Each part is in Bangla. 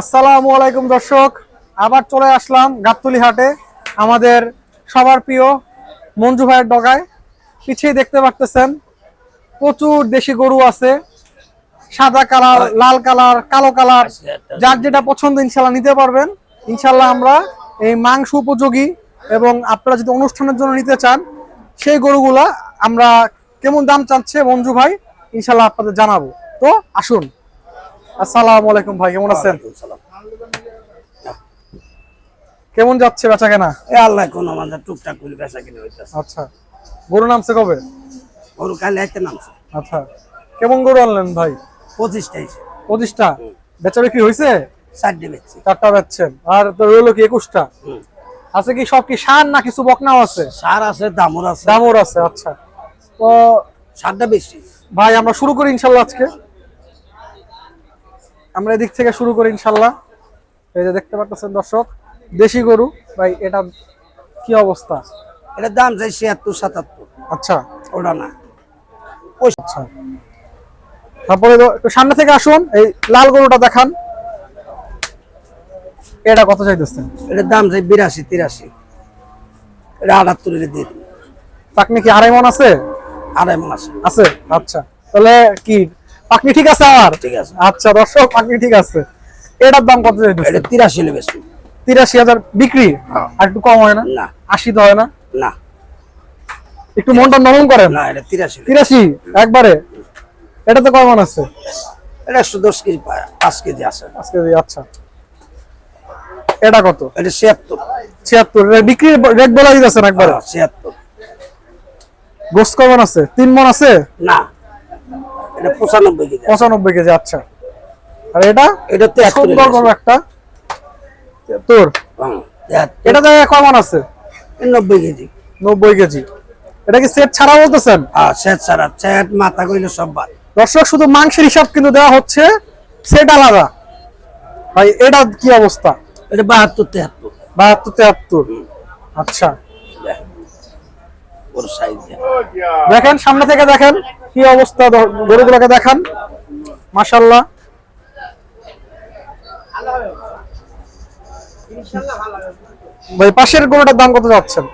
আসসালামু আলাইকুম দর্শক আবার চলে আসলাম গাবতলি হাটে আমাদের সবার প্রিয় মঞ্জু ভাইয়ের ডগায়। পিছিয়ে দেখতে পারতেছেন প্রচুর দেশি গরু আছে সাদা কালার লাল কালার কালো কালার যার যেটা পছন্দ ইনশাল্লাহ নিতে পারবেন। ইনশাল্লাহ আমরা এই মাংস উপযোগী এবং আপনারা যদি অনুষ্ঠানের জন্য নিতে চান সেই গরুগুলা আমরা কেমন দাম চাচ্ছে মঞ্জু ভাই ইনশাল্লাহ আপনাদের জানাব। তো আসুন। আসসালামু আলাইকুম ভাই কেমন আছেন? কেমন যাচ্ছে বেচা কেনা এ আল্লাহ কোন আমাদের টুকটাক করে বেচা কিনে হইতেছে। আচ্ছা গরু নামছে কবে? গরু কালে নামছে। আচ্ছা কেমন গরু আনলেন ভাই? পঁচিশটা এসে পঁচিশটা? বেচা বিক্রি হয়েছে চারটে বেচছি। চারটা বেচছেন। আর তো রইল কি একুশটা। আছে কি সব কি সার না কিছু বকনাও আছে? সার আছে দামর আছে। দামর আছে আচ্ছা। তো সারটা বেশি। ভাই আমরা শুরু করি ইনশাল্লাহ আজকে। আমরা এদিক থেকে শুরু করি ইনশাল্লাহ। এই যে দেখতে পাচ্ছেন দর্শক দেশি গরু ভাই এটা কি অবস্থা? এটার দাম চাই ছিয়াত্তর সাতাত্তর। আচ্ছা। ওটা না। আচ্ছা। তারপরে তো সামনে থেকে আসুন এই লাল গরুটা দেখান। এটা কত চাইতেছেন? এটার দাম চাই বিরাশি তিরাশি। এটা আটাত্তরের দিয়ে দিন পাকনি কি আড়াই মন আছে? আড়াই মন আছে। আছে? আচ্ছা। তাহলে কি পাকনি ঠিক আছে আর ঠিক আছে। আচ্ছা দর্শক পাকনি ঠিক আছে। এটার দাম কত এটা তিরাশি হলে বেশি তিরাশি হাজার বিক্রি? হ্যাঁ। আর একটু কম হয় না? না। আশি তো হয় না? না। একটু মনটা নরম করেন। না এটা তিরাশি। তিরাশি? একবারে? এটা তো কমন আছে? এটা একশো দশ কেজি পাঁচ কেজি আছে। আজকে দিই, আচ্ছা। এটা কত? এটা ছিয়াত্তর। ছিয়াত্তর। বিক্রি রেট বলা দিতেছেন একবারে? হ্যাঁ, ছিয়াত্তর। গোস্ত কমন আছে? তিন মন আছে? না। এটা পঁচানব্বই কেজি আছে। পঁচানব্বই কেজি আচ্ছা। আর এটা? এটা তেহাত্তর সুন্দর বড় একটা। তোর হ্যাঁ, তেহাত্তর। এটা তো কমন আছে? এটা নব্বই কেজি। নব্বই কেজি। এটা কি সেট ছাড়া বলতেছেন? আর স্যাট ছাড়া। স্যাট মাথা কইলে সব বাদ। দর্শক শুধু মাংসের হিসাব কিন্তু দেওয়া হচ্ছে সেট আলাদা। ভাই এটা কি অবস্থা? এটা বাহাত্তর তেহাত্তর বাহাত্তর তেহাত্তর আচ্ছা। দেখ। ওর সাইজ দেখেন সামনে থেকে দেখেন কি অবস্থা গরুগুলোকে দেখান। মাশাল্লাহ ভাই পাশের গরুটার দাম কত যাচ্ছেন?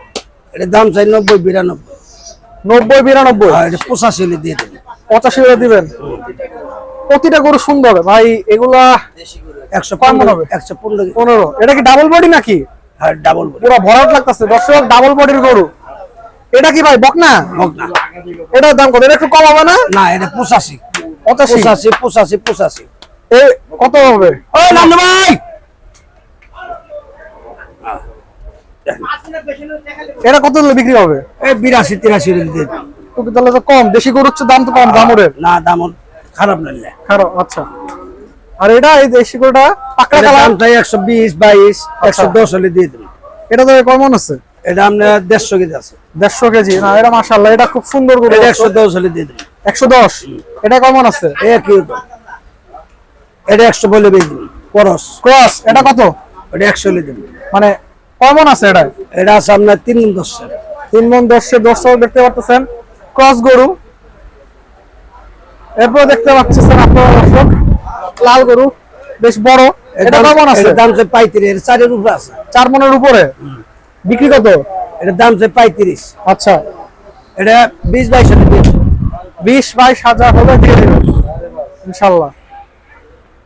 এটার দাম চাই নব্বই বিরানব্বই। নব্বই বিরানব্বই? আর এটা পঁচাশি হলে দিয়ে দেবে পঁচাশি করে দিবেন? প্রতিটা গরু সুন্দর। ভাই এগুলা একশো পনেরো হবে। একশো পনেরো। পনেরো। এটা কি ডাবল বডি নাকি? আর ডাবল বলে পুরো ভরাট লাগতেছে। দর্শক ডাবল বডির গরু। এটা কি ভাই বকনা? হোক না এটার দাম কত? এটা একটু কম হবে না? না এটা পঁচাশি। পঁচাশি? পঁচাশি পঁচাশি পঁচাশি। কত হবে? ওই নান্দু ভাই! এটা কত হলে বিক্রি হবে? এই বিরাশি তিরাশি তাহলে তো কম? দেশি গরুর দাম তো কম দামরের। না দাম ওর খারাপ নাইলে খারাপ আচ্ছা। আর এটা এই দেশি গরুটা পাকড়া কালার? দাম চাই একশো বিশ বাইশ একশো দশ হলে দিয়ে দেবে। এটা তো কেমন আছে? এটা আপনার দেড়শো কেজি আছে। দেড়শো কেজি? না এটা মাশাল্লাহ এটা খুব সুন্দর এটা একশো দশ হলে দিয়ে দেবে একশো দশ? এটা কেমন আছে? এ কি হতো? এটা একশো বলে বেশি করস। ক্রস এটা কত? এটা একশো হলে দিবি মানে কেমন আছে এটা? এটা আছে আপনার তিন দশ তিন মন দশে দশ দেখতে পাচ্ছেন ক্রস গরু। এরপর দেখতে পাচ্ছেন আপনারা দর্শক লাল গরু বেশ বড়। এটা কেমন আছে? দাম চারের উপরে আছে। চার মনের উপরে? বিক্রি কত? এটার দাম চাই পঁয়ত্রিশ। আচ্ছা। এটা বিশ বাইশ হলে বিশ বাইশ হাজার হলে দিয়ে দেবেন ইনশাল্লাহ।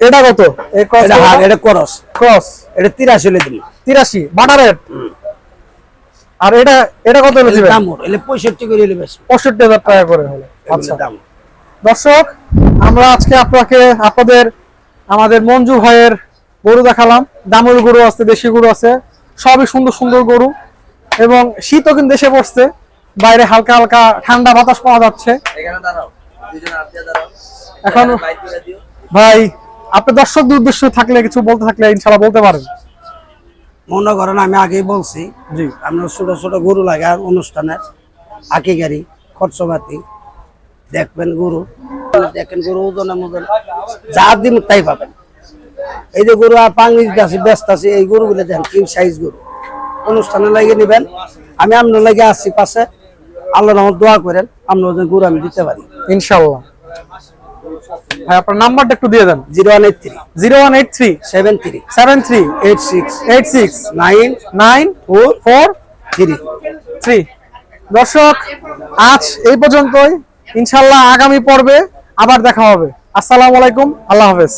এটা কত? এটা এটা করস। ক্রস। এটা তিরাশি হলে তিরাশি। Butter rate? আর এটা এটা কত হলে দিবেন? দাম এলে পঁয়ষট্টি করে হলে বেশ। পঁয়ষট্টি হাজার টাকা করে হলে। আচ্ছা। দাম। দর্শক আমরা আজকে আপনাকে আপনাদের আমাদের মঞ্জু ভাইয়ের গরু দেখালাম। দামুর গরু আছে দেশি গরু আছে। সবই সুন্দর সুন্দর গরু। এবং শীতও কিন্তু দেশে পড়ছে। বাইরে হালকা হালকা ঠান্ডা বাতাস পাওয়া যাচ্ছে। এখানে ভাই আপনি দর্শকদের উদ্দেশ্য থাকলে কিছু বলতে থাকলে ইনশাল্লাহ বলতে পারেন। মনে করেন আমি আগেই বলছি জি। আপনার ছোট ছোট গরু লাগে আর অনুষ্ঠানের আকি গাড়ি খরচপাতি দেখবেন গরু দেখেন গরু ওজনে মজন যা দিন তাই পাবেন। এই যে গরু আর কাছে ব্যস্ত আছে এই গরুগুলো দেখেন কি সাইজ গরু। অনুষ্ঠানে লাগিয়ে নেবেন। আমি আপনার লাগে আসছি পাশে। আল্লাহ রহমত দোয়া করেন আপনার গরু আমি দিতে পারি। ইনশাল্লাহ ভাই আপনার নাম্বারটা একটু দিয়ে দেন। Zero one eight three. Zero one eight three. Seven three. Seven three. Eight six. Eight six. Nine. Nine four. Four three. Three. দর্শক আজ এই পর্যন্তই। ইনশাল্লাহ আগামী পর্বে আবার দেখা হবে। আসসালামু আলাইকুম। আল্লাহ হাফেজ।